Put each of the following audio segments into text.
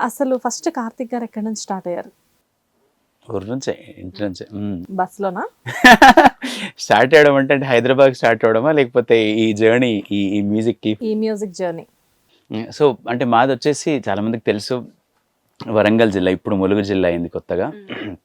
అసలు ఫస్ట్ కార్తిక్ గారు ఎక్కడి నుంచి స్టార్ట్ అయ్యారు? ఊరు నుంచే ఇంటి నుంచే మ్మ్. బస్లోనా స్టార్ట్ అవడం అంటే అంటే హైదరాబాద్ స్టార్ట్ అవడమా లేకపోతే ఈ జర్నీ ఈ ఈ మ్యూజిక్కి? ఈ మ్యూజిక్ జర్నీ. సో అంటే మాది వచ్చేసి చాలా మందికి తెలుసు వరంగల్ జిల్లా ఇప్పుడు ములుగు జిల్లా అయింది కొత్తగా.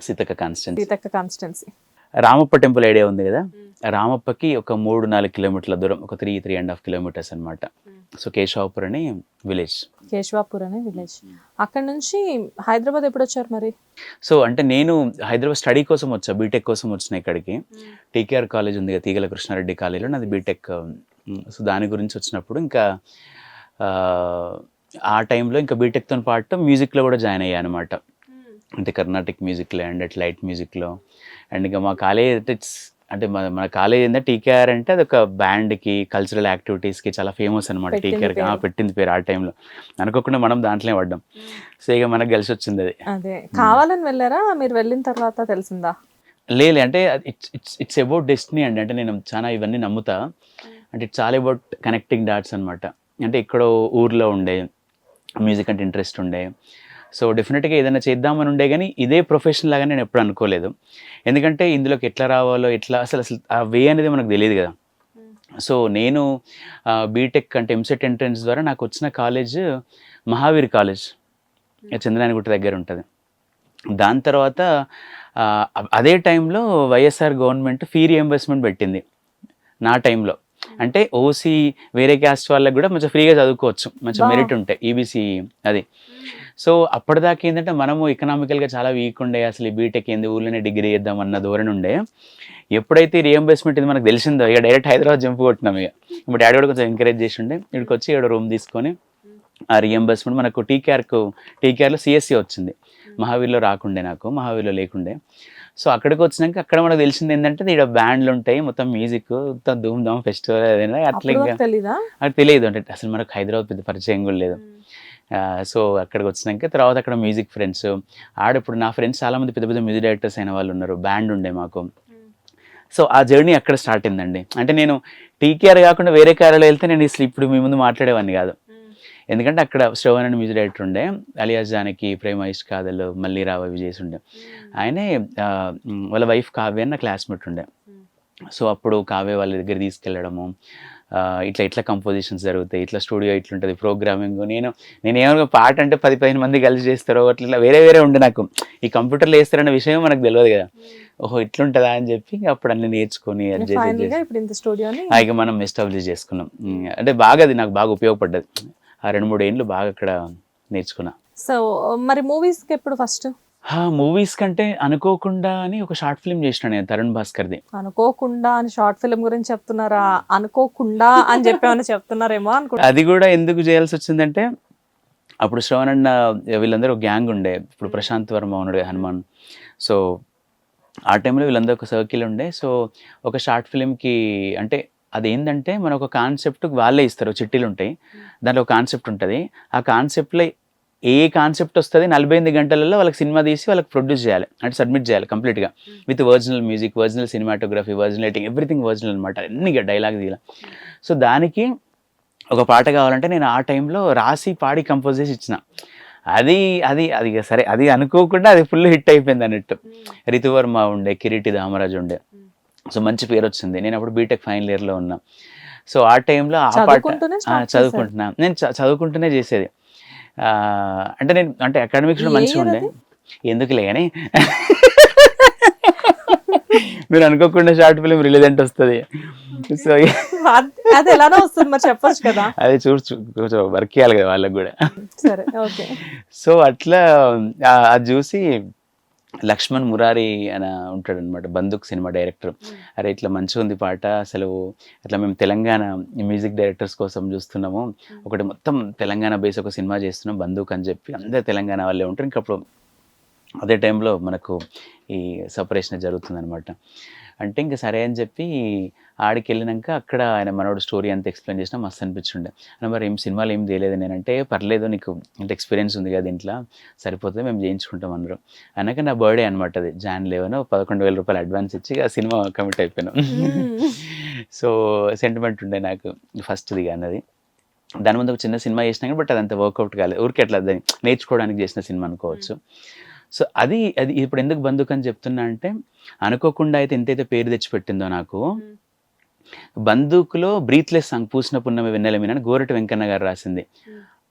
Seethakka constituency. Seethakka constituency. Ramappa temple idea ఉంది కదా? రామప్పకి ఒక మూడు నాలుగు కిలోమీటర్ల దూరం ఒక three three and half kilometres అనమాట సో కేశవాపూర్ అని విలేజ్. కేశవాపూర్ అనే విలేజ్. అక్కడ నుంచి హైదరాబాద్ ఎప్పుడు వచ్చారు మరి? సో అంటే నేను హైదరాబాద్ స్టడీ కోసం వచ్చా బీటెక్ కోసం వచ్చిన ఇక్కడికి. టీకేఆర్ కాలేజ్ ఉంది కదా తీగల కృష్ణారెడ్డి కాలేజీలో నాది బీటెక్ సో దాని గురించి వచ్చినప్పుడు ఇంకా ఆ, టైంలో ఇంకా బీటెక్తో పాటు మ్యూజిక్లో కూడా జాయిన్ అయ్యా అనమాట అంటే కర్ణాటిక్ మ్యూజిక్లో అండ్ అట్ లైట్ మ్యూజిక్లో. అండ్ ఇంకా మా కాలేజ్ అంటే మన మన కాలేజ్ ఏంటంటే టీకేఆర్ అంటే అది ఒక బ్యాండ్కి కల్చరల్ యాక్టివిటీస్కి చాలా ఫేమస్ అనమాట టీకేఆర్. పెట్టింది పేరు ఆ టైంలో. అనుకోకుండా మనం దాంట్లోనే పడ్డాం. సో ఇక మనకు కలిసి వచ్చింది అది. అదే. కావాలని వెళ్ళారా? మీరు వెళ్ళిన తర్వాత తెలిసిందా? లేదు అంటే it's it's it's about destiny అండి. అంటే నేను చాలా ఇవన్నీ నమ్ముతా. అంటే it's all about connecting dots అనమాట అంటే ఎక్కడో ఊర్లో ఉండే మ్యూజిక్ అంటే ఇంట్రెస్ట్ ఉండే. సో డెఫినెట్గా ఏదైనా చేద్దామని ఉండే కానీ ఇదే ప్రొఫెషన్ లాగా నేను ఎప్పుడు అనుకోలేదు. ఎందుకంటే ఇందులోకి ఎట్లా రావాలో ఎట్లా అసలు అసలు ఆ వే అనేది మనకు తెలియదు కదా. సో నేను బీటెక్ అంటే ఎంసెట్ ఎంట్రన్స్ ద్వారా నాకు వచ్చిన కాలేజ్ మహావీర్ కాలేజ్ చంద్రనాయనగుట్ట దగ్గర ఉంటుంది. దాని తర్వాత అదే టైంలో వైఎస్ఆర్ గవర్నమెంట్ ఫీ రియంబర్స్మెంట్ పెట్టింది. నా టైంలో అంటే ఓసీ వేరే క్యాస్ట్ వాళ్ళకి కూడా మంచిగా ఫ్రీగా చదువుకోవచ్చు. మంచి. మెరిట్ ఉంటాయి ఈబీసీ అది. సో అప్పటిదాకా ఏంటంటే మనము ఎకనామికల్గా చాలా వీక్ ఉండే అసలు ఈ బీటెక్ ఏంది ఊళ్ళోనే డిగ్రీ చేద్దాం అన్న ధోరణి ఉండే. ఎప్పుడైతే రియంబర్స్మెంట్ ఇది మనకు తెలిసిందో ఇక డైరెక్ట్ హైదరాబాద్ జంపు కొట్టినాం ఇక. ఇప్పుడు డాడీ కూడా కొంచెం ఎంకరేజ్ చేసి ఉండే ఇక్కడికి వచ్చి ఇక్కడ రూమ్ తీసుకొని ఆ రియంబర్స్మెంట్ మనకు టీకేఆర్కు టీకేఆర్లో సిఎస్సి వచ్చింది. మహావీర్లో రాకుండే నాకు మహావీర్లో లేకుండే. సో అక్కడికి వచ్చినాక అక్కడ మనకు తెలిసింది ఏంటంటే ఇక్కడ బ్యాండ్లు ఉంటాయి మొత్తం మ్యూజిక్ మొత్తం ధూమ్ ధామ్ ఫెస్టివల్ అదేనా అట్లా అది తెలియదు అంటే అసలు మనకు హైదరాబాద్ పెద్ద పరిచయం కూడా లేదు. సో అక్కడికి వచ్చినాక తర్వాత అక్కడ మ్యూజిక్ ఫ్రెండ్స్ ఆడ ఇప్పుడు నా ఫ్రెండ్స్ చాలా మంది పెద్ద పెద్ద మ్యూజిక్ డైరెక్టర్స్ అయిన వాళ్ళు ఉన్నారు బ్యాండ్ ఉండే మాకు. సో ఆ జర్నీ అక్కడ స్టార్ట్ అయిందండి. అంటే నేను టీకేఆర్ కాకుండా వేరే కార్యాలయం వెళ్తే నేను ఇప్పుడు మీ ముందు మాట్లాడేవాడిని కాదు. ఎందుకంటే అక్కడ శ్రవణ్ అని మ్యూజిక్ డైరెక్టర్ ఉండే అలియాస్ జానకి ప్రేమ ఇష్ట కాదలు మళ్ళీ రావ చేసి ఉండే. ఆయనే ఆ, మ్, వాళ్ళ వైఫ్ కావ్య అని నా క్లాస్మేట్ ఉండే. సో అప్పుడు కావ్య వాళ్ళ దగ్గర తీసుకెళ్ళడము ఇట్లా ఇట్లా కంపోజిషన్స్ జరుగుతాయి ఇట్లా స్టూడియో ఇట్లుంటుంది ప్రోగ్రామింగ్ నేను నేను ఏమన్నా పాట అంటే పది పదిహేను మంది కలిసి చేస్తారో అట్లా వేరే వేరే ఉండే నాకు. ఈ కంప్యూటర్లో వేస్తారన్న విషయం మనకు తెలియదు కదా. ఓహో ఇట్లుంటుందా అని చెప్పి అప్పుడు అన్ని నేర్చుకొని ఇక మనం ఎస్టాబ్లిష్ చేసుకున్నాం. అంటే బాగా అది నాకు బాగా ఉపయోగపడ్డది. ఆ రెండు మూడు ఏళ్ళు బాగా అక్కడ నేర్చుకున్నా. సో మరి మూవీస్కి ఎప్పుడు ఫస్ట్ మూవీస్ కంటే అనుకోకుండా అని ఒక షార్ట్ ఫిల్మ్ చేసిన నేను తరుణ్ భాస్కర్ది. అనుకోకుండా అని షార్ట్ ఫిల్మ్ గురించి చెప్తున్నారా? అనుకోకుండా అని చెప్పేమని చెప్తున్నారేమో అనుకుంటా. అది కూడా ఎందుకు చేయాల్సి వచ్చిందంటే అప్పుడు శ్రవణ్ అన్న వీళ్ళందరూ ఒక గ్యాంగ్ ఉండే. ఇప్పుడు ప్రశాంత్ వర్మ ఉన్నాడు హనుమాన్. సో ఆ టైంలో వీళ్ళందరూ ఒక సర్కిల్ ఉండే. సో ఒక షార్ట్ ఫిల్మ్కి అంటే అదేంటంటే మన ఒక కాన్సెప్ట్ వాళ్ళే ఇస్తారు చిట్టీలు ఉంటాయి దాంట్లో ఒక కాన్సెప్ట్ ఉంటుంది. ఆ కాన్సెప్ట్లో ఏ కాన్సెప్ట్ వస్తుంది నలభై ఎనిమిది గంటలలో వాళ్ళకి సినిమా తీసి వాళ్ళకి ప్రొడ్యూస్ చేయాలి అంటే సబ్మిట్ చేయాలి కంప్లీట్గా. With original music original cinematography original lighting everything original అనమాట అన్ని డైలాగ్ దిగల సో దానికి ఒక పాట కావాలంటే నేను ఆ టైంలో రాసి పాడి కంపోజ్ చేసి ఇచ్చిన. అది అది అది సరే అది అనుకోకుండా అది ఫుల్ హిట్ అయిపోయింది అన్నట్టు. రితువర్మ ఉండే కిరీటి దామరాజు ఉండే. సో మంచి పేరు వచ్చింది నేను అప్పుడు బీటెక్ ఫైనల్ ఇయర్లో ఉన్నా. సో ఆ టైంలో ఆ పాట. చదువుకుంటున్నా. నేను చదువుకుంటూనే చేసేది. అంటే నేను అంటే అకాడమిక్స్ మంచిగా ఉండే? ఎందుకులే కానీ? మీరు అనుకోకుండా షార్ట్ ఫిలిం రిలీజ్ అంటే వస్తుంది. సో అది- ఎలానో వస్తుంది మరి చెప్పొచ్చు కదా. అది చూసి కొంచెం వర్క్ చేయాలి కదా వాళ్ళకి కూడా. సరే ఓకే. సో అట్లా అది చూసి లక్ష్మణ్ మురారి అని ఉంటాడు అనమాట బందుక్ సినిమా డైరెక్టర్. అరే ఇట్లా మంచిగా ఉంది పాట అసలు అట్లా మేము తెలంగాణ మ్యూజిక్ డైరెక్టర్స్ కోసం చూస్తున్నాము. ఒకటి మొత్తం తెలంగాణ బేస్ ఒక సినిమా చేస్తున్నాం బందుక్ అని చెప్పి. అందరు తెలంగాణ వాళ్ళే ఉంటారు. ఇంకా అప్పుడు అదే టైంలో మనకు ఈ సపరేషన్ జరుగుతుందన్నమాట. అంటే ఇంకా సరే అని చెప్పి ఆడికి వెళ్ళినాక అక్కడ ఆయన మనోడు స్టోరీ అంతా ఎక్స్ప్లెయిన్ చేసినా మస్తు అనిపించుండే. అన్న మరి ఏం సినిమాలు ఏం తెలియదు నేనంటే పర్లేదు నీకు ఇంత ఎక్స్పీరియన్స్ ఉంది కదా ఇంట్లో సరిపోతుంది మేము చేయించుకుంటాం అందరం. అన్నాక నా బర్త్డే అనమాట అది జాన్ లెవెన్ పదకొండు వేల రూపాయలు అడ్వాన్స్ ఇచ్చి ఆ సినిమా కమిట్ అయిపోయాను. సో సెంటిమెంట్ ఉండే నాకు ఫస్ట్ది అన్నది దాని ముందు ఒక చిన్న సినిమా చేసినా కానీ బట్ అదంతా వర్కౌట్ కాలేదు. ఊరికే అట్లా దాన్ని నేర్చుకోవడానికి చేసిన సినిమా అనుకోవచ్చు. సో అది అది ఇప్పుడు ఎందుకు బంధుకు అని చెప్తున్నా అంటే అనుకోకుండా అయితే ఎంతైతే పేరు తెచ్చిపెట్టిందో నాకు. బందూకులో బ్రీత్లెస్ సాంగ్ పూసిన పున్నమి వెన్నెల మీద అని గోరటి వెంకన్న గారు రాసింది.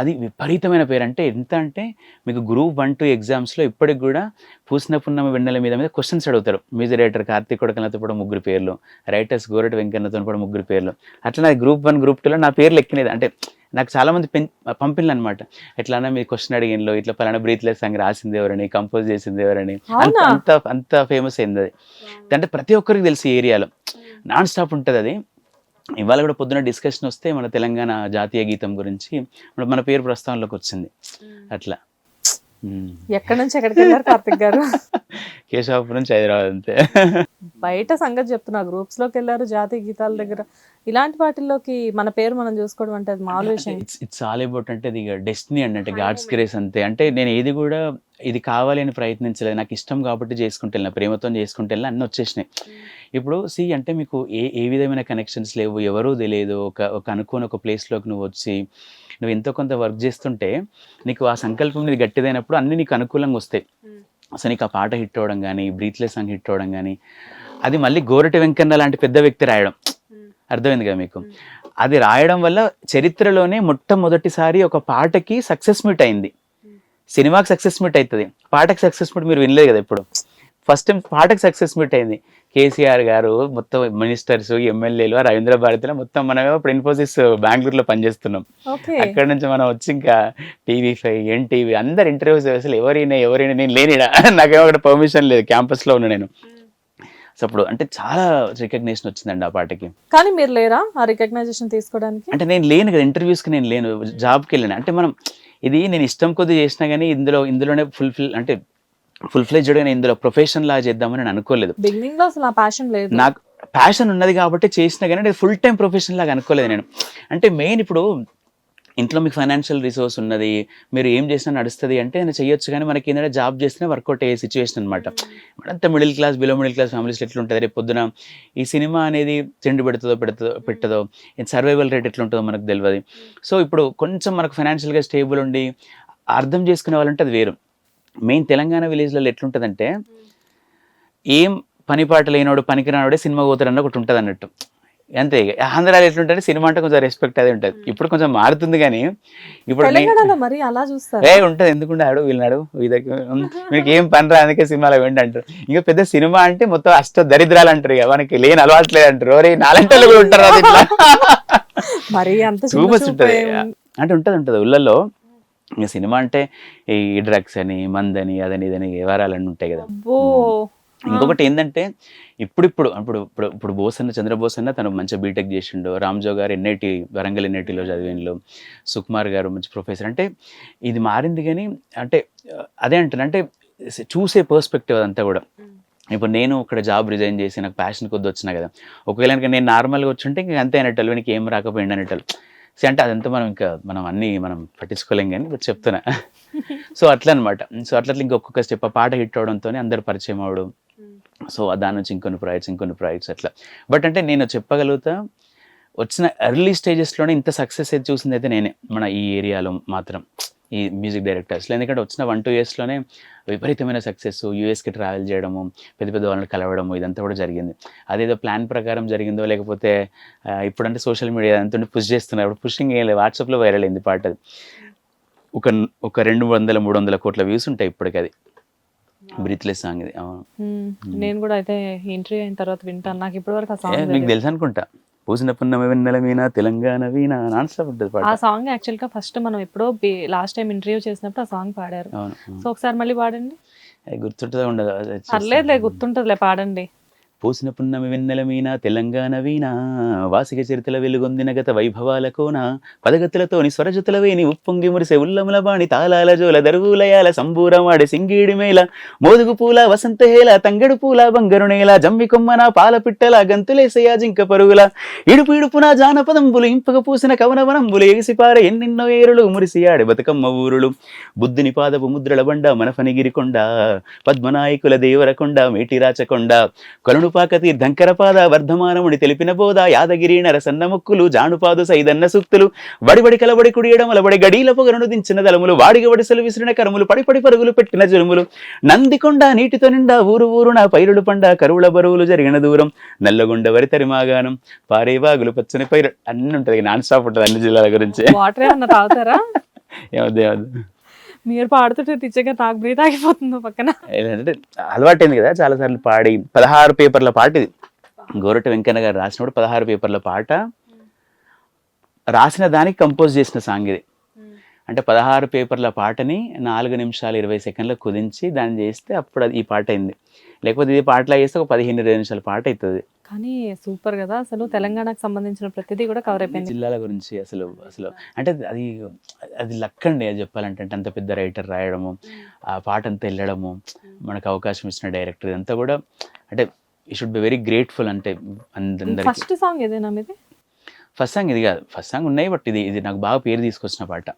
అది విపరీతమైన పేరు అంటే ఎంత అంటే మీకు గ్రూప్ వన్ టూ ఎగ్జామ్స్లో ఇప్పటికి కూడా పూసిన పున్నమి వెన్నెల మీద మీద క్వశ్చన్స్ అడుగుతారు. మ్యూజిక్ డైరెక్టర్ కార్తీక్ కొడకలతో కూడా ముగ్గురు పేర్లు రైటర్స్ గోరటి వెంకన్నతో కూడా ముగ్గురు పేర్లు. అట్లా నా గ్రూప్ వన్ గ్రూప్ టూలో నా పేర్లు ఎక్కినది. అంటే నాకు చాలా మంది పెం పంపిణలు అనమాట ఎట్లా మీరు క్వశ్చన్ అడిగినలో ఇట్లా పలానా బ్రీత్లెస్ సాంగ్ రాసింది ఎవరని కంపోజ్ చేసింది ఎవరని? అంత అంత ఫేమస్ అయింది అది. అంటే ప్రతి ఒక్కరికి తెలిసి ఏరియాలో. నాన్ స్టాప్ ఉంటుంది అది. ఇవాళ కూడా పొద్దున డిస్కషన్ వస్తే మన తెలంగాణ జాతీయ గీతం గురించి మన- పేరు ప్రస్తావనలోకి వచ్చింది. అట్లా. ఎక్కడి నుంచి ఎక్కడికి వెళ్ళారు కార్తిక్ గారు? కేశవాపురం నుంచి హైదరాబాద్ అంతే. బయట సంగతి చెప్తున్నా. గ్రూప్స్లోకి వెళ్ళారు జాతీయ గీతాల దగ్గర. ఇలాంటి వాటిల్లోకి మన పేరు మనం చూసుకోవడం అంటే అది మామూలు విషయం. ఇట్స్ ఇట్స్ ఆల్ అబౌట్ అంటే ఇది డెస్టినీ అండి అంటే గాడ్స్ గ్రేస్ అంతే. అంటే నేను ఏది కూడా ఇది కావాలి అని ప్రయత్నించలేదు. నాకు ఇష్టం కాబట్టి చేసుకుంటే వెళ్ళిన ప్రేమతో చేసుకుంటే వెళ్ళిన అన్నీ వచ్చేసినాయి. ఇప్పుడు సి అంటే మీకు ఏ ఏ విధమైన కనెక్షన్స్ లేవు? ఎవరూ తెలియదు. ఒక ఒక అనుకోని ఒక ప్లేస్లోకి నువ్వు వచ్చి నువ్వు ఎంతో కొంత వర్క్ చేస్తుంటే నీకు ఆ సంకల్పం నీది గట్టిదైనప్పుడు అన్నీ నీకు అనుకూలంగా వస్తాయి. అసలు నీకు ఆ పాట హిట్ అవ్వడం కానీ బ్రీత్లెస్ సాంగ్ హిట్ అవ్వడం కానీ అది మళ్ళీ గోరటి వెంకన్న లాంటి పెద్ద వ్యక్తి రాయడం. అర్థమైంది కదా మీకు? అది రాయడం వల్ల చరిత్రలోనే మొట్టమొదటిసారి ఒక పాటకి సక్సెస్ మీట్ అయింది. సినిమాకి సక్సెస్ మీట్ అవుతుంది. పాటకి సక్సెస్ మీట్ మీరు వినలేదు కదా ఇప్పుడు ఫస్ట్ టైం పాటకి సక్సెస్ మీట్ అయింది. కేసీఆర్ గారు మొత్తం మినిస్టర్స్ ఎమ్మెల్యేలు రవీంద్ర భారతిలో మొత్తం మనం ఇప్పుడు ఇన్ఫోసిస్ బెంగళూరులో పనిచేస్తున్నాం. అక్కడ నుంచి మనం వచ్చి ఇంకా టీవీ ఫైవ్ ఎన్టీవీ అందరు ఇంటర్వ్యూస్ అసలు ఎవరైనా ఎవరైనా నేను లేనిడా? నాకేమో అక్కడ పర్మిషన్ లేదు క్యాంపస్లో ఉన్నా నేను. సో అప్పుడు అంటే చాలా రికగ్నేషన్ వచ్చిందండి ఆ పాటకి. కానీ మీరు లేరా ఆ రికగ్నైజేషన్ తీసుకోవడానికి? అంటే నేను లేను కదా ఇంటర్వ్యూస్కి నేను లేను జాబ్కి వెళ్ళాను. అంటే మనం ఇది నేను ఇష్టం కొద్ది చేసినా కానీ ఇందులో ఇందులోనే ఫుల్ఫిల్ అంటే ఫుల్ ఫ్లెజ్డ్గా నేను ఇందులో ప్రొఫెషన్ లా చేద్దామని నేను అనుకోలేదు. బిగినింగ్లో అసలు ప్యాషన్ లేదు. నాకు ప్యాషన్ ఉన్నది కాబట్టి చేసినా కానీ ఫుల్ టైం ప్రొఫెషన్ లాగా అనుకోలేదు నేను. అంటే మెయిన్ ఇప్పుడు ఇంట్లో మీకు ఫైనాన్షియల్ రిసోర్స్ ఉన్నది మీరు ఏం చేసినా నడుస్తుంది అంటే నేను చేయొచ్చు కానీ మనకి ఏంటంటే జాబ్ చేసినా వర్కౌట్ అయ్యే సిచ్యువేషన్ అనమాట అంత middle class below middle class families ఎట్లా ఉంటుంది రేపు పొద్దున ఈ సినిమా అనేది తిండి పెడుతుందో పెడుతుందో పెట్టదో సర్వైవల్ రేట్ ఎట్లా ఉంటుందో మనకు తెలియదు సో ఇప్పుడు కొంచెం మనకు ఫైనాన్షియల్గా స్టేబుల్ ఉండి అర్థం చేసుకునే వాళ్ళంటే అది వేరు. మెయిన్ తెలంగాణ విలేజ్లలో ఎట్లుంటుందంటే ఏం పని పాట లేనోడు పనికి రానోడే సినిమా పోతాడన్న ఒకటి ఉంటుంది అన్నట్టు అంతే ఇక. ఆంధ్రాలో ఎట్లుంటే సినిమా అంటే కొంచెం రెస్పెక్ట్ అది ఉంటుంది. ఇప్పుడు కొంచెం మారుతుంది కానీ ఇప్పుడు మరి అలా చూస్తారు. ఏ ఉంటుంది. ఎందుకుంటే వీళ్ళకి మీకు ఏం పని రా అందుకే సినిమాలో వెండి అంటారు. ఇంకా పెద్ద సినిమా అంటే మొత్తం అష్ట దరిద్రాలు అంటారు ఇక. మనకి లేని అలవాట్లేదు అంటారు. ఒరే నాలంటలు కూడా ఉంటారు అది మరి అంత ఉంటుంది ఏం- అంటే ఉంటుంది ఉంటుంది. ఊళ్ళల్లో ఇంకా సినిమా అంటే ఈ డ్రగ్స్ అని మందని అదని ఇదని వివరాలన్నీ ఉంటాయి కదా. ఇంకొకటి ఏంటంటే ఇప్పుడిప్పుడు ఇప్పుడు ఇప్పుడు ఇప్పుడు బోస్ అన్న చంద్రబోస్ అన్న తను మంచి బీటెక్ చేసిండు. రామ్జో గారు ఎన్ఐటి వరంగల్ ఎన్ఐటిలో చదివిండు సుకుమార్ గారు మంచి ప్రొఫెసర్ అంటే ఇది మారింది కానీ అంటే అదే అంటాను అంటే చూసే పర్స్పెక్టివ్ అదంతా కూడా. ఇప్పుడు నేను ఇక్కడ జాబ్ రిజైన్ చేసి నాకు ప్యాషన్ కొద్ది వచ్చినా కదా ఒకవేళ కనుక నేను నార్మల్గా వచ్చుంటే ఇంకా అంతే అనేటోళ్ళు వీనికి ఏం రాకపోయింది అనేటోళ్ళు. సో అంటే అదంతా మనం ఇంకా మనం అన్నీ మనం పట్టించుకోలేం కానీ బట్ చెప్తున్నా. సో అట్లా అనమాట సో అట్లా అట్లా ఇంకొక స్టెప్ ఆ పాట హిట్ అవడంతోనే అందరు పరిచయం అవడం. సో దాని నుంచి ఇంకొన్ని ప్రాజెక్ట్స్ ఇంకొన్ని ప్రాజెక్ట్స్ అట్లా. బట్ అంటే నేను చెప్పగలుగుతా వచ్చిన ఎర్లీ స్టేజెస్లోనే ఇంత సక్సెస్ అయితే చూసింది అయితే నేనే మన ఈ ఏరియాలో మాత్రం ఈ మ్యూజిక్ డైరెక్టర్స్లో ఎందుకంటే వచ్చిన వన్ టూ ఇయర్స్లోనే విపరీతమైన సక్సెస్ యూఎస్కి ట్రావెల్ చేయడము పెద్ద పెద్ద వాళ్ళని కలవడము ఇదంతా కూడా జరిగింది. అదేదో ప్లాన్ ప్రకారం జరిగిందో లేకపోతే ఇప్పుడంటే సోషల్ మీడియా అంతా పుష్ చేస్తున్నారు. ఇప్పుడు పుషింగ్ ఏం లేదు వాట్సాప్లో వైరల్ అయింది పాట అది. ఒక ఒక రెండు వందల మూడు వందల కోట్ల వ్యూస్ ఉంటాయి ఇప్పటికది. అది బ్రీత్లెస్ సాంగ్ ఇది. అవును. నేను కూడా అయితే ఇంటర్వ్యూ అయిన తర్వాత వింటాను నాకు ఇప్పటివరకు ఆ ఏ, సాంగ్ మీకు తెలుసు అనుకుంటా పూసిన పున్నమ వెన్నెల వీణ తెలంగాణ వీణ నాన్ స్టాప్ ఉంటుంది ఆ సాంగ్ యాక్చువల్గా ఫస్ట్ మనం ఎప్పుడో లాస్ట్ టైం ఇంటర్వ్యూ చేసినప్పుడు ఆ సాంగ్ పాడారు. సో ఒకసారి మళ్ళీ పాడండి. గుర్తుంటుందో ఉండదు. పర్లేదులే గుర్తుంటదిలే పాడండి. పూసిన పున్నమి వెన్నెల మీన తెలంగాణ వీణ. వాసిక చరితల వెలుగొందిన గత వైభవాల కోన పదగతులతోని స్వరజతుల వేని ఉప్పొంగి మురిసే ఉల్లముల బాణి. తాళాల జోల దరువులయాల సంబూరమాడి సింగీడి మేళ. మోదుగు పూల వసంత హేల తంగడు పూల బంగరు నేల. జమ్మి కొమ్మన పాల పిట్టల గంతులేసయ జింక పరుగుల. ఇడుపు ఇడుపున జానపదంబులు ఇంపగ పూసిన కవనవనంబులు. ఎగిసిపార ఎన్నెన్నో ఏరులు మురిసియాడి బతుకమ్మ ఊరులు. బుద్ధిని పాదపు ముద్రల బండ మనఫనిగిరి కొండ. పద్మనాయకుల దేవరకొండ మేటిరాచకొండ కొలను కాణుపాక తీర్థంకరపాద వర్ధమానముని తెలిపిన బోధ యాదగిరి నరసన్న ముక్కులు జానుపాదు సైదన్న సూక్తులు వడిబడి కలబడి కుడియడమలబడి గడీల పొగరును దించిన దళములు వాడిగ వడిసలు విసిరిన కరములు పడి పడి పరుగులు పెట్టిన జరుములు నందికొండ నీటితో నిండా ఊరు ఊరున పైరుడు పండ కరువుల బరువులు జరిగిన దూరం నల్లగొండ వరి తరిమాగానం పారేవాగులు పచ్చని పైరు అన్ని ఉంటుంది నాన్ స్టాప్ ఉంటుంది అన్ని జిల్లాల గురించి. వాటర్ ఏమన్నా తాగుతారా? ఏమద్దు ఏమద్దు మీరు పాడుతుంటే టీచర్గా నాకు బ్రీత్ ఆగిపోతుంది పక్కన. అంటే అలవాటైంది కదా చాలాసార్లు పాడి పదహారు పేపర్ల పాట ఇది. గోరటి వెంకన్న గారు రాసినప్పుడు పదహారు పేపర్ల పాట. రాసిన దానికి కంపోజ్ చేసిన సాంగ్ ఇది. అంటే పదహారు పేపర్ల పాటని నాలుగు నిమిషాలు ఇరవై సెకండ్లకు కుదించి దాన్ని చేస్తే అప్పుడు అది ఈ పాట అయింది. లేకపోతే ఇది పాటలా చేస్తే ఒక పదిహేను ఇరవై నిమిషాల పాట అవుతుంది కానీ సూపర్ కదా అసలు తెలంగాణకు సంబంధించిన ప్రతిదీ కూడా కవర్ అయిపోయింది. జిల్లాల గురించి అసలు అసలు అంటే అది అది లక్ అండి అది చెప్పాలంటే అంటే అంత పెద్ద రైటర్ రాయడము ఆ పాట అంతా వెళ్ళడము మనకు అవకాశం ఇచ్చిన డైరెక్టర్ ఇదంతా కూడా అంటే ఈ షుడ్ బి వెరీ గ్రేట్ఫుల్ అంటే అందరికి. ఫస్ట్ సాంగ్ ఏదైనా మీది? ఫస్ట్ సాంగ్ ఇది కాదు ఫస్ట్ సాంగ్ ఉన్నాయి బట్ ఇది ఇది నాకు బాగా పేరు తీసుకొచ్చిన పాట.